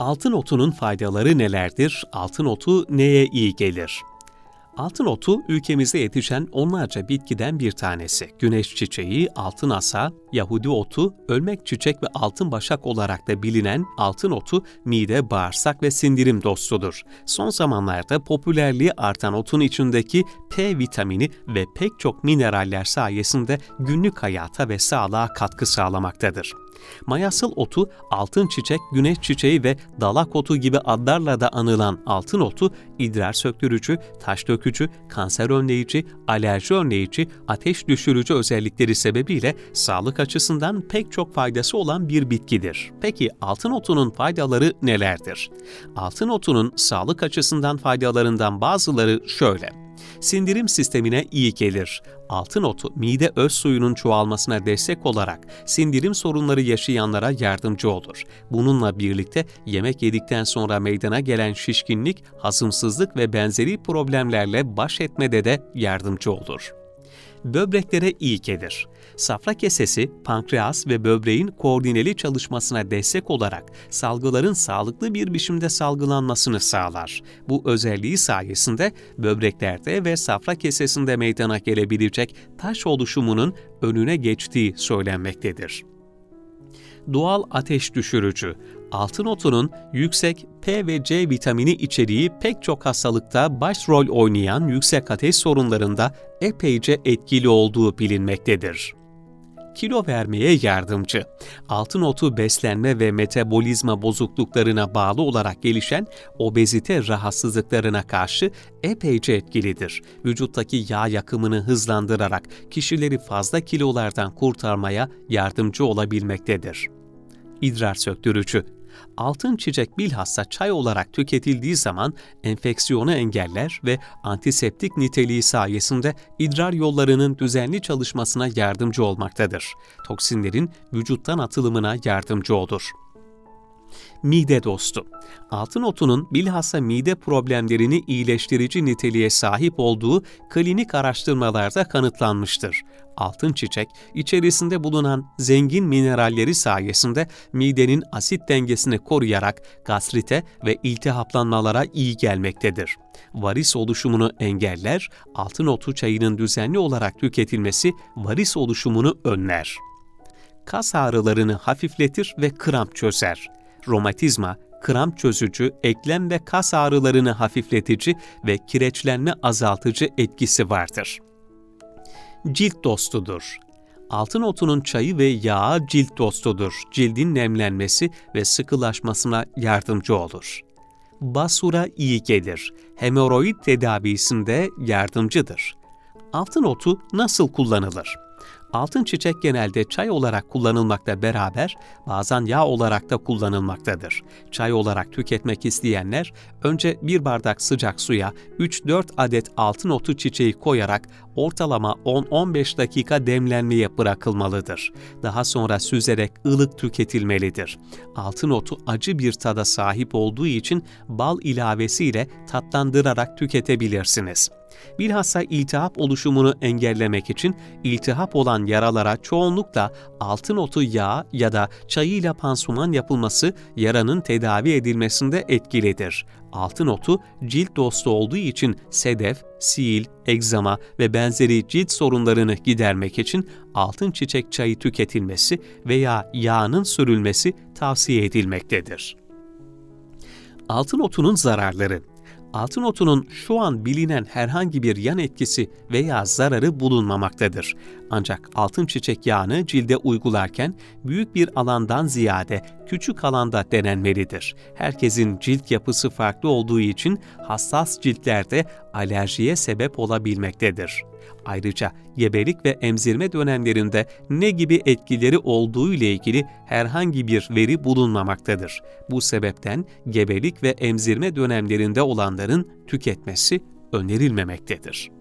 Altın otunun faydaları nelerdir? Altın otu neye iyi gelir? Altın otu ülkemizde yetişen onlarca bitkiden bir tanesi. Güneş çiçeği, altın asa, Yahudi otu, ölmek çiçek ve altın başak olarak da bilinen altın otu mide, bağırsak ve sindirim dostudur. Son zamanlarda popülerliği artan otun içindeki P vitamini ve pek çok mineraller sayesinde günlük hayata ve sağlığa katkı sağlamaktadır. Mayasıl otu, altın çiçek, güneş çiçeği ve dalak otu gibi adlarla da anılan altın otu, idrar söktürücü, taş dökücü, kanser önleyici, alerji önleyici, ateş düşürücü özellikleri sebebiyle sağlık açısından pek çok faydası olan bir bitkidir. Peki altın otunun faydaları nelerdir? Altın otunun sağlık açısından faydalarından bazıları şöyle sindirim sistemine iyi gelir. Altın otu mide öz suyunun çoğalmasına destek olarak sindirim sorunları yaşayanlara yardımcı olur. Bununla birlikte yemek yedikten sonra meydana gelen şişkinlik, hazımsızlık ve benzeri problemlerle baş etmede de yardımcı olur böbreklere iyi gelir. Safra kesesi, pankreas ve böbreğin koordineli çalışmasına destek olarak salgıların sağlıklı bir biçimde salgılanmasını sağlar. Bu özelliği sayesinde böbreklerde ve safra kesesinde meydana gelebilecek taş oluşumunun önüne geçtiği söylenmektedir doğal ateş düşürücü, altın otunun yüksek P ve C vitamini içeriği pek çok hastalıkta başrol oynayan yüksek ateş sorunlarında epeyce etkili olduğu bilinmektedir kilo vermeye yardımcı. Altın otu beslenme ve metabolizma bozukluklarına bağlı olarak gelişen obezite rahatsızlıklarına karşı epeyce etkilidir. Vücuttaki yağ yakımını hızlandırarak kişileri fazla kilolardan kurtarmaya yardımcı olabilmektedir idrar söktürücü. Altın çiçek bilhassa çay olarak tüketildiği zaman enfeksiyonu engeller ve antiseptik niteliği sayesinde idrar yollarının düzenli çalışmasına yardımcı olmaktadır. Toksinlerin vücuttan atılımına yardımcı olur mide dostu. Altın otunun bilhassa mide problemlerini iyileştirici niteliğe sahip olduğu klinik araştırmalarda kanıtlanmıştır. Altın çiçek, içerisinde bulunan zengin mineralleri sayesinde midenin asit dengesini koruyarak gastrite ve iltihaplanmalara iyi gelmektedir. Varis oluşumunu engeller, altın otu çayının düzenli olarak tüketilmesi varis oluşumunu önler kas ağrılarını hafifletir ve kramp çözer romatizma, kramp çözücü, eklem ve kas ağrılarını hafifletici ve kireçlenme azaltıcı etkisi vardır. Cilt dostudur. Altın otunun çayı ve yağı cilt dostudur. Cildin nemlenmesi ve sıkılaşmasına yardımcı olur. Basura iyi gelir. Hemoroid tedavisinde yardımcıdır. Altın otu nasıl kullanılır? Altın çiçek genelde çay olarak kullanılmakta beraber bazen yağ olarak da kullanılmaktadır. Çay olarak tüketmek isteyenler önce bir bardak sıcak suya 3-4 adet altın otu çiçeği koyarak ortalama 10-15 dakika demlenmeye bırakılmalıdır. Daha sonra süzerek ılık tüketilmelidir. Altın otu acı bir tada sahip olduğu için bal ilavesiyle tatlandırarak tüketebilirsiniz. Bilhassa iltihap oluşumunu engellemek için iltihap olan yaralara çoğunlukla altın otu yağı ya da çayıyla pansuman yapılması yaranın tedavi edilmesinde etkilidir. Altın otu cilt dostu olduğu için sedef, sil, egzama ve benzeri cilt sorunlarını gidermek için altın çiçek çayı tüketilmesi veya yağının sürülmesi tavsiye edilmektedir. Altın otunun zararları altın otunun şu an bilinen herhangi bir yan etkisi veya zararı bulunmamaktadır. Ancak altın çiçek yağını cilde uygularken büyük bir alandan ziyade küçük alanda denenmelidir. Herkesin cilt yapısı farklı olduğu için hassas ciltlerde alerjiye sebep olabilmektedir. Ayrıca gebelik ve emzirme dönemlerinde ne gibi etkileri olduğu ile ilgili herhangi bir veri bulunmamaktadır. Bu sebepten gebelik ve emzirme dönemlerinde olanların tüketmesi önerilmemektedir.